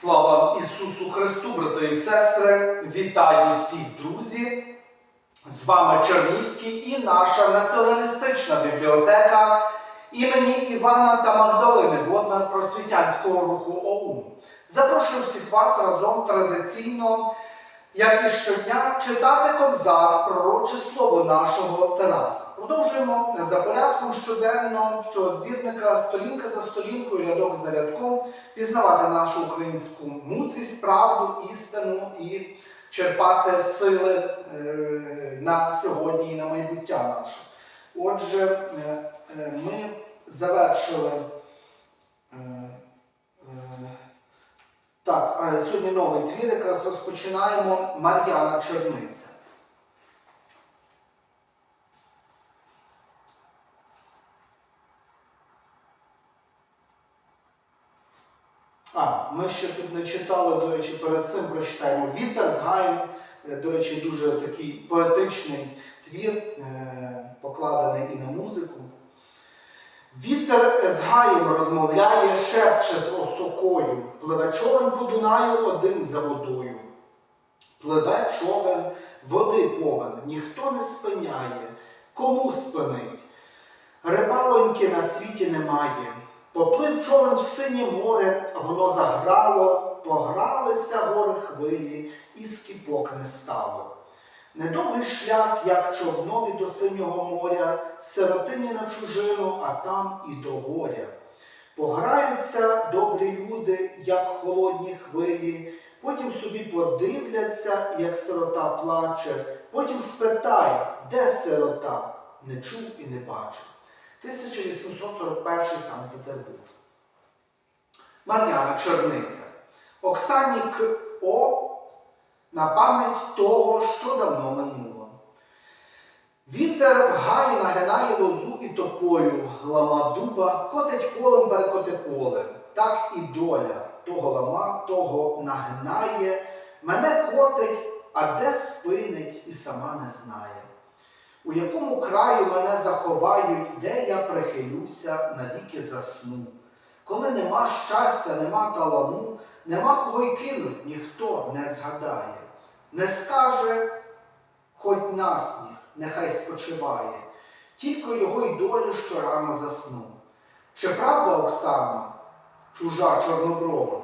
Слава Ісусу Христу, брати і сестри! Вітаю всіх, друзі! З вами Чернівський і наша націоналістична бібліотека імені Івана та Магдалини Боднар просвітянського руху ОУН. Запрошую всіх вас разом традиційно, як і щодня, читати кобзар, пророче слово нашого Тараса. Продовжуємо за порядком щоденно цього збірника сторінка за сторінкою, рядок за рядком пізнавати нашу українську мудрість, правду, істину і черпати сили е, на сьогодні і на майбуття наше. Отже, е, е, ми завершили. Так, сьогодні новий твір, якраз розпочинаємо Мар'яна Черниця. А, ми ще тут не читали, до речі, перед цим прочитаємо Вітер з гаєм. Е, До речі, дуже такий поетичний твір, е, покладений і на музику. З гаєм розмовляє, шепче з осокою, пливе човен по Дунаю один за водою. Пливе човен, води повен, ніхто не спиняє, кому спинить? Рибалоньки на світі немає. Поплив човен в синє море, воно заграло, погралися гори хвилі, і скіпок не стало. Недовгий шлях, як човнові до синього моря, сиротині на чужину, а там і до горя. Пограються добрі люди, як холодні хвилі, потім собі подивляться, як сирота плаче, потім спитай, де сирота, не чув і не бачив. 1841 Санкт-Петербург. Мар'яна Черниця. Оксані К.О. на пам'ять того, що давно минуло. Вітер в гаї нагинає лозу і тополю, лама дуба, котить полем перекоти поле. Так і доля того лама, того нагинає, мене котить, а де спинить і сама не знає. У якому краю мене заховають, де я прихилюся, навіки засну. Коли нема щастя, нема таламу, нема кого й кинуть, ніхто не згадає. Не скаже, хоч насміх, нехай спочиває, тільки його й долю щорано засну. Чи правда, Оксана, чужа чорноброва,